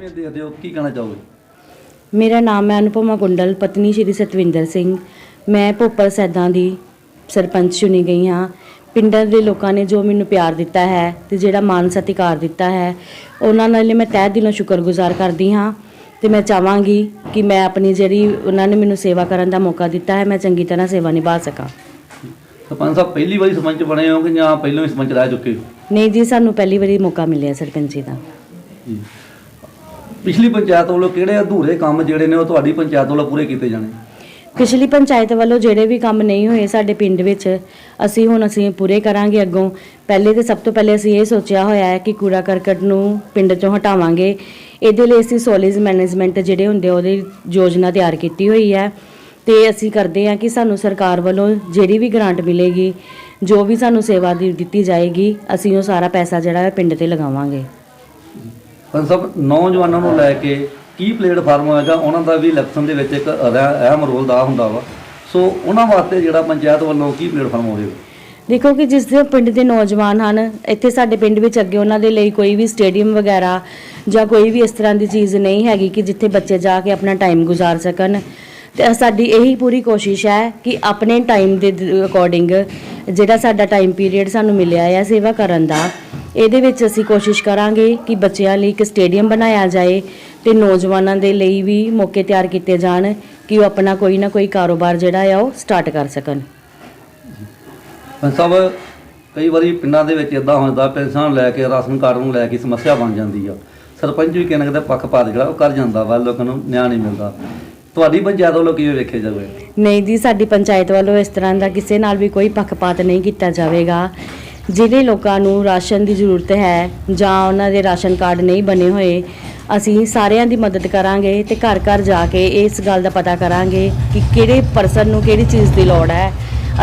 ਦੇਖਦੇ ਹੋ? ਕੀ ਕਹਿਣਾ ਚਾਹੋਗੇ? ਮੇਰਾ ਨਾਮ ਹੈ ਅਨੁਪਮਾ ਕੁੰਡਲ ਪਤਨੀ ਸ਼੍ਰੀ ਸਤਵਿੰਦਰ ਸਿੰਘ। ਮੈਂ ਭੋਪਲ ਸੈਦਾਂ ਦੀ ਸਰਪੰਚ ਚੁਣੀ ਗਈ ਹਾਂ। ਪਿੰਡਾਂ ਦੇ ਲੋਕਾਂ ਨੇ ਜੋ ਮੈਨੂੰ ਪਿਆਰ ਦਿੱਤਾ ਹੈ ਤੇ ਜਿਹੜਾ ਮਾਨ ਸਤਿਕਾਰ ਦਿੱਤਾ ਹੈ ਉਹਨਾਂ ਨਾਲ ਮੈਂ ਤਹਿ ਦਿਲੋਂ ਸ਼ੁਕਰਗੁਜ਼ਾਰ ਕਰਦੀ ਹਾਂ ਤੇ ਮੈਂ ਚਾਹਾਂਗੀ ਕਿ ਮੈਂ ਆਪਣੀ ਜਿਹੜੀ ਉਹਨਾਂ ਨੇ ਮੈਨੂੰ ਸੇਵਾ ਕਰਨ ਦਾ ਮੌਕਾ ਦਿੱਤਾ ਹੈ ਮੈਂ ਚੰਗੀ ਤਰ੍ਹਾਂ ਸੇਵਾ ਨਿਭਾ ਸਕਾਂ। ਸਰਪੰਚ ਸਾਹਿਬ ਪਹਿਲੀ ਵਾਰੀ ਸਰਪੰਚ ਬਣੇ ਹੋ ਕਿ ਜਾਂ ਪਹਿਲਾਂ ਵੀ ਸਰਪੰਚ ਰਹਿ ਚੁੱਕੇ ਹੋ? ਨਹੀਂ ਜੀ ਸਾਨੂੰ ਪਹਿਲੀ ਵਾਰੀ ਮੌਕਾ ਮਿਲਿਆ ਸਰਪੰਚੀ ਦਾ। ਜੀ। ਪਿਛਲੀ ਪੰਚਾਇਤ ਵੱਲੋਂ ਕਿਹੜੇ ਅਧੂਰੇ ਕੰਮ ਜਿਹੜੇ ਨੇ ਉਹ ਤੁਹਾਡੀ ਪੰਚਾਇਤ ਵੱਲੋਂ ਪੂਰੇ ਕੀਤੇ ਜਾਣੇ? ਪਿਛਲੀ ਪੰਚਾਇਤ ਵੱਲੋਂ ਜਿਹੜੇ ਵੀ ਕੰਮ ਨਹੀਂ ਹੋਏ ਸਾਡੇ ਪਿੰਡ ਵਿੱਚ, ਅਸੀਂ ਹੁਣ ਅਸੀਂ ਪੂਰੇ ਕਰਾਂਗੇ ਅੱਗੋਂ। ਪਹਿਲੇ ਤੇ ਸਭ ਤੋਂ ਪਹਿਲੇ ਅਸੀਂ ਇਹ ਸੋਚਿਆ ਹੋਇਆ ਹੈ ਕਿ ਕੂੜਾ ਕਰਕਟ ਨੂੰ ਪਿੰਡ ਚੋਂ ਹਟਾਵਾਂਗੇ। ਇਹਦੇ ਲਈ ਅਸੀਂ ਸੋਲਿਜ ਮੈਨੇਜਮੈਂਟ ਜਿਹੜੇ ਹੁੰਦੇ ਆ, ਉਹਦੀ ਯੋਜਨਾ ਤਿਆਰ ਕੀਤੀ ਹੋਈ ਹੈ। ਤੇ ਅਸੀਂ ਕਰਦੇ ਹਾਂ ਕਿ ਸਾਨੂੰ ਸਰਕਾਰ ਵੱਲੋਂ ਜਿਹੜੀ ਵੀ ਗ੍ਰਾਂਟ ਮਿਲੇਗੀ, ਜੋ ਵੀ ਸਾਨੂੰ ਸੇਵਾ ਦੀ ਦਿੱਤੀ ਜਾਏਗੀ, ਅਸੀਂ ਉਹ ਸਾਰਾ ਪੈਸਾ ਜਿਹੜਾ ਹੈ ਪਿੰਡ ਤੇ ਲਗਾਵਾਂਗੇ। ਸਰਪੰਚ ਸਾਹਿਬ ਨੌਜਵਾਨਾਂ ਨੂੰ ਲੈ ਕੇ ਕੀ ਪਲੇਟਫਾਰਮ ਹੋਏਗਾ ਉਹਨਾਂ ਦਾ ਵੀ ਇਲੈਕਸ਼ਨ ਦੇ ਵਿੱਚ ਇੱਕ ਅਹਿਮ ਰੋਲ ਦਾ ਹੁੰਦਾ ਵਾ। ਸੋ ਉਹਨਾਂ ਵਾਸਤੇ ਜਿਹੜਾ ਪੰਚਾਇਤ ਵੱਲੋਂ ਕੀ ਪਲੇਟਫਾਰਮ ਹੋਵੇਗਾ? ਦੇਖੋ ਕਿ ਜਿਸ ਦੇ ਪਿੰਡ ਦੇ ਨੌਜਵਾਨ ਹਨ, ਇੱਥੇ ਸਾਡੇ ਪਿੰਡ ਵਿੱਚ ਅੱਗੇ ਉਹਨਾਂ ਦੇ ਲਈ ਕੋਈ ਵੀ ਸਟੇਡੀਅਮ ਵਗੈਰਾ ਜਾਂ ਕੋਈ ਵੀ ਇਸ ਤਰ੍ਹਾਂ ਦੀ ਚੀਜ਼ ਨਹੀਂ ਹੈਗੀ ਕਿ ਜਿੱਥੇ ਬੱਚੇ ਜਾ ਕੇ ਆਪਣਾ ਟਾਈਮ ਗੁਜ਼ਾਰ ਸਕਣ। ਤੇ ਸਾਡੀ ਇਹੀ ਪੂਰੀ ਕੋਸ਼ਿਸ਼ ਹੈ ਕਿ ਆਪਣੇ ਟਾਈਮ ਦੇ ਅਕੋਰਡਿੰਗ ਜਿਹੜਾ ਸਾਡਾ ਟਾਈਮ ਪੀਰੀਅਡ ਸਾਨੂੰ ਮਿਲਿਆ ਹੈ ਸੇਵਾ ਕਰਨ ਦਾ, ਇਹਦੇ ਵਿੱਚ ਅਸੀਂ ਕੋਸ਼ਿਸ਼ ਕਰਾਂਗੇ ਕਿ ਬੱਚਿਆਂ ਲਈ ਇੱਕ ਸਟੇਡੀਅਮ ਬਣਾਇਆ ਜਾਏ ਤੇ ਨੌਜਵਾਨਾਂ ਦੇ ਲਈ ਵੀ ਮੌਕੇ ਤਿਆਰ ਕੀਤੇ ਜਾਣ ਕਿ ਉਹ ਆਪਣਾ ਕੋਈ ਨਾ ਕੋਈ ਕਾਰੋਬਾਰ ਜਿਹੜਾ ਆ ਉਹ ਸਟਾਰਟ ਕਰ ਸਕਣ। ਸਭ ਕਈ ਵਾਰੀ ਪਿੰਡਾਂ ਦੇ ਵਿੱਚ ਇਦਾਂ ਹੁੰਦਾ, ਪੈਨਸ਼ਨ ਲੈ ਕੇ, ਰਾਸ਼ਨ ਕਾਰਡ ਨੂੰ ਲੈ ਕੇ ਸਮੱਸਿਆ ਬਣ ਜਾਂਦੀ ਆ। ਸਰਪੰਚ ਵੀ ਕਿਨ ਕਿਤੇ ਪੱਖਪਾਤ ਜਿਹੜਾ ਉਹ ਕਰ ਜਾਂਦਾ ਵਾ, ਲੋਕਾਂ ਨੂੰ ਨਿਆਂ ਨਹੀਂ ਮਿਲਦਾ। ਤੁਹਾਡੀ ਪੰਚਾਇਤ ਵੱਲੋਂ ਕਿਵੇਂ ਵੇਖਿਆ ਜਾਵੇ? ਨਹੀਂ ਜੀ, ਸਾਡੀ ਪੰਚਾਇਤ ਵੱਲੋਂ ਇਸ ਤਰ੍ਹਾਂ ਦਾ ਕਿਸੇ ਨਾਲ ਵੀ ਕੋਈ ਪੱਖਪਾਤ ਨਹੀਂ ਕੀਤਾ ਜਾਵੇਗਾ। ਜਿਹੜੇ ਲੋਕਾਂ ਨੂੰ ਰਾਸ਼ਨ ਦੀ ਜ਼ਰੂਰਤ ਹੈ ਜਾਂ ਉਹਨਾਂ ਦੇ ਰਾਸ਼ਨ ਕਾਰਡ ਨਹੀਂ ਬਣੇ ਹੋਏ, ਅਸੀਂ ਸਾਰਿਆਂ ਦੀ ਮਦਦ ਕਰਾਂਗੇ ਤੇ ਘਰ ਘਰ ਜਾ ਕੇ ਇਸ ਗੱਲ ਦਾ ਪਤਾ ਕਰਾਂਗੇ ਕਿ ਕਿਹੜੇ ਪਰਸਨ ਨੂੰ ਕਿਹੜੀ ਚੀਜ਼ ਦੀ ਲੋੜ ਹੈ।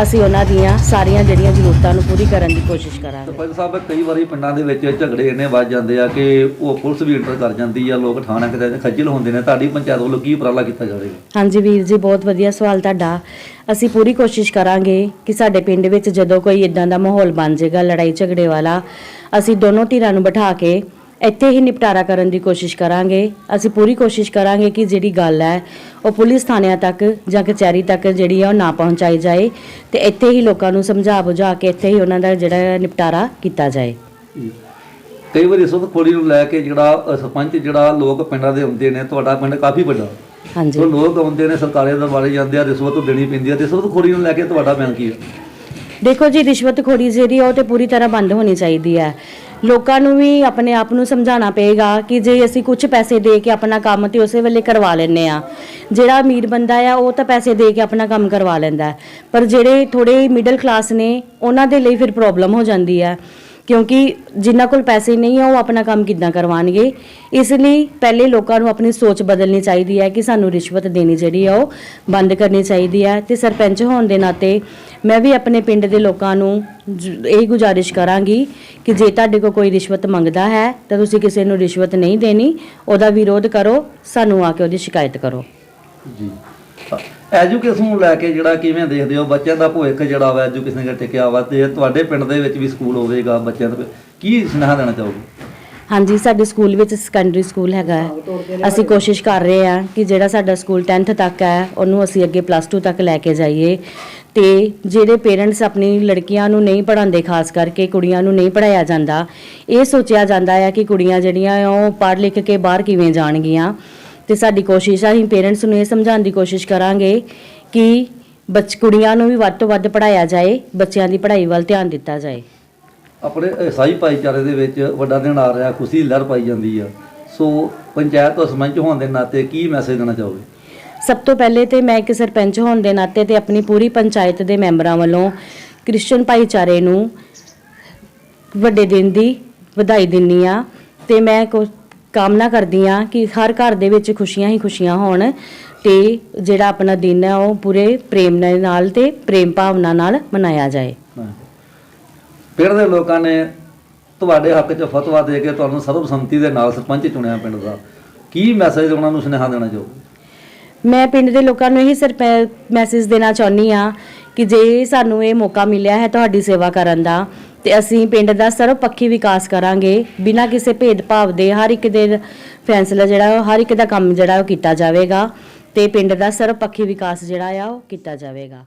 ਅਸੀਂ ਉਹਨਾਂ ਦੀਆਂ ਸਾਰੀਆਂ ਜਿਹੜੀਆਂ ਜ਼ਰੂਰਤਾਂ ਨੂੰ ਪੂਰੀ ਕਰਨ ਦੀ ਕੋਸ਼ਿਸ਼ ਕਰਾਂਗੇ। ਸਰਪੰਚ ਸਾਹਿਬ ਕਈ ਵਾਰੀ ਪਿੰਡਾਂ ਦੇ ਵਿੱਚ ਝਗੜੇ ਇੰਨੇ ਵੱਜ ਜਾਂਦੇ ਆ ਕਿ ਉਹ ਪੁਲਿਸ ਵੀ ਇੰਟਰ ਕਰ ਜਾਂਦੀ ਆ ਲੋਕ ਥਾਣਾ ਕਿਤੇ ਖੱਜਲ ਹੁੰਦੇ ਨੇ। ਤੁਹਾਡੀ ਪੰਚਾਇਤ ਵੱਲੋਂ ਕੀ ਉਪਰਾਲਾ ਕੀਤਾ ਜਾਵੇਗਾ? ਹਾਂਜੀ ਵੀਰ ਜੀ ਬਹੁਤ ਵਧੀਆ ਸਵਾਲ ਤੁਹਾਡਾ। ਅਸੀਂ ਪੂਰੀ ਕੋਸ਼ਿਸ਼ ਕਰਾਂਗੇ ਕਿ ਸਾਡੇ ਪਿੰਡ ਵਿੱਚ ਜਦੋਂ ਕੋਈ ਇਦਾਂ ਦਾ ਮਾਹੌਲ ਬਣ ਜਾਏਗਾ ਲੜਾਈ ਝਗੜੇ ਵਾਲਾ ਅਸੀਂ ਦੋਨੋਂ ਧਿਰਾਂ ਨੂੰ ਬਿਠਾ ਕੇ ਇੱਥੇ ਹੀ ਨਿਪਟਾਰਾ ਕਰਨ ਦੀ ਕੋਸ਼ਿਸ਼ ਕਰਾਂਗੇ। ਅਸੀਂ ਪੂਰੀ ਕੋਸ਼ਿਸ਼ ਕਰਾਂਗੇ ਕਿ ਜਿਹੜੀ ਗੱਲ ਹੈ ਉਹ ਪੁਲਿਸ ਥਾਣਿਆਂ ਤੱਕ ਜਾਂ ਕਚਹਿਰੀ ਤੱਕ ਜਿਹੜੀ ਆ ਉਹ ਨਾ ਪਹੁੰਚਾਈ ਜਾਏ ਤੇ ਇੱਥੇ ਹੀ ਲੋਕਾਂ ਨੂੰ ਸਮਝਾ ਬੁਝਾ ਕੇ ਇੱਥੇ ਹੀ ਉਹਨਾਂ ਦਾ ਜਿਹੜਾ ਨਿਪਟਾਰਾ ਕੀਤਾ ਜਾਏ। ਕਈ ਵਾਰੀ ਸੁਧ ਖੋੜੀ ਨੂੰ ਲੈ ਕੇ ਜਿਹੜਾ ਸਰਪੰਚ ਜਿਹੜਾ ਲੋਕ ਪਿੰਡਾਂ ਦੇ ਹੁੰਦੇ ਨੇ ਤੁਹਾਡਾ ਪਿੰਡ ਕਾਫੀ ਵੱਡਾ। ਹਾਂਜੀ। ਉਹ ਲੋਕ ਆਉਂਦੇ ਨੇ ਸਰਕਾਰੀ ਦਰਬਾਰੇ ਜਾਂਦੇ ਆ ਰਿਸ਼ਵਤ ਦੇਣੀ ਪੈਂਦੀ ਆ ਰਿਸ਼ਵਤ ਖੋਰੀ ਨੂੰ ਲੈ ਕੇ ਤੁਹਾਡਾ ਬਿਆਨ ਕੀ ਹੈ ਦੇਖੋ ਜੀ ਰਿਸ਼ਵਤਖੋਰੀ ਜਿਹੜੀ ਆ ਉਹ ਤੇ ਪੂਰੀ ਤਰ੍ਹਾਂ ਬੰਦ ਹੋਣੀ ਚਾਹੀਦੀ ਹੈ। ਲੋਕਾਂ ਨੂੰ ਵੀ ਆਪਣੇ ਆਪ ਨੂੰ ਸਮਝਾਉਣਾ ਪਏਗਾ ਕਿ ਜੇ ਅਸੀਂ ਕੁਝ ਪੈਸੇ ਦੇ ਕੇ ਆਪਣਾ ਕੰਮ ਤੇ ਉਸੇ ਵੇਲੇ ਕਰਵਾ ਲੈਂਦੇ ਆ ਜਿਹੜਾ ਅਮੀਰ ਬੰਦਾ ਆ, ਉਹ ਤਾਂ ਪੈਸੇ ਦੇ ਕੇ ਆਪਣਾ ਕੰਮ ਕਰਵਾ ਲੈਂਦਾ ਪਰ ਜਿਹੜੇ ਥੋੜੇ ਮਿਡਲ ਕਲਾਸ ਨੇ, ਉਹਨਾਂ ਦੇ ਲਈ ਫਿਰ ਪ੍ਰੋਬਲਮ ਹੋ ਜਾਂਦੀ ਹੈ। ਕਿਉਂਕਿ ਜਿਨ੍ਹਾਂ ਕੋਲ ਪੈਸੇ ਨਹੀਂ ਆ, ਉਹ ਆਪਣਾ ਕੰਮ ਕਿੱਦਾਂ ਕਰਵਾਉਣਗੇ? ਇਸ ਲਈ ਪਹਿਲੇ ਲੋਕਾਂ ਨੂੰ ਆਪਣੀ ਸੋਚ ਬਦਲਣੀ ਚਾਹੀਦੀ ਹੈ ਕਿ ਸਾਨੂੰ ਰਿਸ਼ਵਤ ਦੇਣੀ ਜਿਹੜੀ ਆ, ਉਹ ਬੰਦ ਕਰਨੀ ਚਾਹੀਦੀ ਹੈ। ਤੇ ਸਰਪੰਚ ਹੋਣ ਦੇ ਨਾਤੇ ਮੈਂ ਵੀ ਆਪਣੇ ਪਿੰਡ ਦੇ ਲੋਕਾਂ ਨੂੰ ਇਹ ਗੁਜ਼ਾਰਿਸ਼ ਕਰਾਂਗੀ ਕਿ ਜੇ ਤੁਹਾਡੇ ਕੋਲ ਕੋਈ ਰਿਸ਼ਵਤ ਮੰਗਦਾ ਹੈ, ਤਾਂ ਤੁਸੀਂ ਕਿਸੇ ਨੂੰ ਰਿਸ਼ਵਤ ਨਹੀਂ ਦੇਣੀ। ਉਹਦਾ ਵਿਰੋਧ ਕਰੋ, ਸਾਨੂੰ ਆ ਕੇ ਉਹਦੀ ਸ਼ਿਕਾਇਤ ਕਰੋ। ਜੀ। ਐਜੂਕੇਸ਼ਨ ਨੂੰ ਲੈ ਕੇ ਜਿਹੜਾ ਕਿਵੇਂ ਦੇਖਦੇ ਹੋ? ਬੱਚਿਆਂ ਦਾ ਭਵਿੱਖ ਜਿਹੜਾ ਵਾ, ਐਜੂਕੇਸ਼ਨ ਦਾ ਟਿਕਿਆ ਵਾ? ਤੇ ਤੁਹਾਡੇ ਪਿੰਡ ਦੇ ਵਿੱਚ ਵੀ ਸਕੂਲ ਹੋਵੇਗਾ, ਬੱਚਿਆਂ ਦਾ ਕੀ ਸੁਨੇਹਾ ਦੇਣਾ ਚਾਹੋਗੇ? ਹਾਂਜੀ, ਸਾਡੇ ਸਕੂਲ ਵਿੱਚ ਸੈਕੰਡਰੀ ਸਕੂਲ ਹੈਗਾ। ਹੈ। ਅਸੀਂ ਕੋਸ਼ਿਸ਼ ਕਰ ਰਹੇ ਹਾਂ ਕਿ ਜਿਹੜਾ ਸਾਡਾ ਸਕੂਲ 10th ਤੱਕ ਹੈ, ਉਹਨੂੰ ਅਸੀਂ ਅੱਗੇ ਪਲੱਸ 2 ਤੱਕ ਲੈ ਕੇ ਜਾਈਏ। ਤੇ ਜਿਹੜੇ ਪੇਰੈਂਟਸ ਆਪਣੀ ਲੜਕੀਆਂ ਨੂੰ ਨਹੀਂ ਪੜ੍ਹਾਉਂਦੇ, ਖਾਸ ਕਰਕੇ ਕੁੜੀਆਂ ਨੂੰ ਨਹੀਂ ਪੜਾਇਆ ਜਾਂਦਾ, ਇਹ ਸੋਚਿਆ ਜਾਂਦਾ ਹੈ ਕਿ ਕੁੜੀਆਂ ਜਿਹੜੀਆਂ ਉਹ ਪੜ੍ਹ ਲਿਖ ਕੇ ਬਾਹਰ ਕਿਵੇਂ ਜਾਣਗੀਆਂ। ਤੇ ਸਾਡੀ ਕੋਸ਼ਿਸ਼ ਆ ਅਸੀਂ ਪੇਰੈਂਟਸ ਨੂੰ ਇਹ ਸਮਝਾਉਣ ਦੀ ਕੋਸ਼ਿਸ਼ ਕਰਾਂਗੇ ਕਿ ਬੱਚ ਕੁੜੀਆਂ ਨੂੰ ਵੀ ਵੱਧ ਤੋਂ ਵੱਧ ਪੜਾਇਆ ਜਾਏ ਬੱਚਿਆਂ ਦੀ ਪੜ੍ਹਾਈ ਵੱਲ ਧਿਆਨ ਦਿੱਤਾ ਜਾਏ। ਆਪਣੇ ਈਸਾਈ ਭਾਈਚਾਰੇ ਦੇ ਵਿੱਚ ਵੱਡਾ ਦਿਨ ਆ ਰਿਹਾ ਖੁਸ਼ੀ ਲਹਿਰ ਪਾਈ ਜਾਂਦੀ ਆ। ਸੋ ਪੰਚਾਇਤ ਤੋਂ ਸਰਪੰਚ ਹੋਣ ਦੇ ਨਾਤੇ ਕੀ ਮੈਸੇਜ ਦੇਣਾ ਚਾਹੋਗੇ? ਸਭ ਤੋਂ ਪਹਿਲੇ ਤੇ ਮੈਂ ਇੱਕ ਸਰਪੰਚ ਹੋਣ ਦੇ ਨਾਤੇ ਤੇ ਆਪਣੀ ਪੂਰੀ ਪੰਚਾਇਤ ਦੇ ਮੈਂਬਰਾਂ ਵੱਲੋਂ ਕ੍ਰਿਸਚੀਅਨ ਭਾਈਚਾਰੇ ਨੂੰ ਵੱਡੇ ਦਿਨ ਦੀ ਵਧਾਈ ਦਿੰਨੀ ਆ ਤੇ ਮੈਂ ਕੋ- ਕਾਮਨਾ ਕਰਦੀ ਆ ਕਿ ਹਰ ਘਰ ਦੇ ਵਿੱਚ ਖੁਸ਼ੀਆਂ ਹੀ ਖੁਸ਼ੀਆਂ ਹੋਣ ਤੇ ਜਿਹੜਾ ਆਪਣਾ ਦਿਨ ਹੈ ਉਹ ਪੂਰੇ ਪ੍ਰੇਮ ਨਾਲ ਤੇ ਪ੍ਰੇਮ ਭਾਵਨਾ ਨਾਲ ਮਨਾਇਆ ਜਾਏ। ਪਿੰਡ ਦੇ ਲੋਕਾਂ ਨੇ ਤੁਹਾਡੇ ਹੱਕ 'ਚ ਫਤਵਾ ਦੇ ਕੇ ਤੁਹਾਨੂੰ ਸਰਬਸੰਮਤੀ ਦੇ ਨਾਲ ਸਰਪੰਚ ਚੁਣਿਆ ਪਿੰਡ ਦਾ ਕੀ ਮੈਸੇਜ ਉਹਨਾਂ ਨੂੰ ਸੁਨੇਹਾ ਦੇਣਾ ਚਾਹੋਗੇ ਮੈਂ ਪਿੰਡ ਦੇ ਲੋਕਾਂ ਨੂੰ ਇਹੀ ਸਰਪੈ ਮੈਸੇਜ ਦੇਣਾ ਚਾਹੁੰਦੀ ਆ ਕਿ ਜੇ ਸਾਨੂੰ ਇਹ ਮੌਕਾ ਮਿਲਿਆ ਹੈ ਤੁਹਾਡੀ ਸੇਵਾ ਕਰਨ ਦਾ ਤੇ ਅਸੀਂ ਪਿੰਡ ਦਾ ਸਰਵਪੱਖੀ ਵਿਕਾਸ ਕਰਾਂਗੇ। ਬਿਨਾਂ ਕਿਸੇ ਭੇਦਭਾਵ ਦੇ ਹਰ ਇੱਕ ਦੇ ਫੈਸਲਾ ਜਿਹੜਾ ਉਹ ਹਰ ਇੱਕ ਦਾ ਕੰਮ ਜਿਹੜਾ ਉਹ ਕੀਤਾ ਜਾਵੇਗਾ ਤੇ ਪਿੰਡ ਦਾ ਸਰਵਪੱਖੀ ਵਿਕਾਸ ਜਿਹੜਾ ਆ ਉਹ ਕੀਤਾ ਜਾਵੇਗਾ।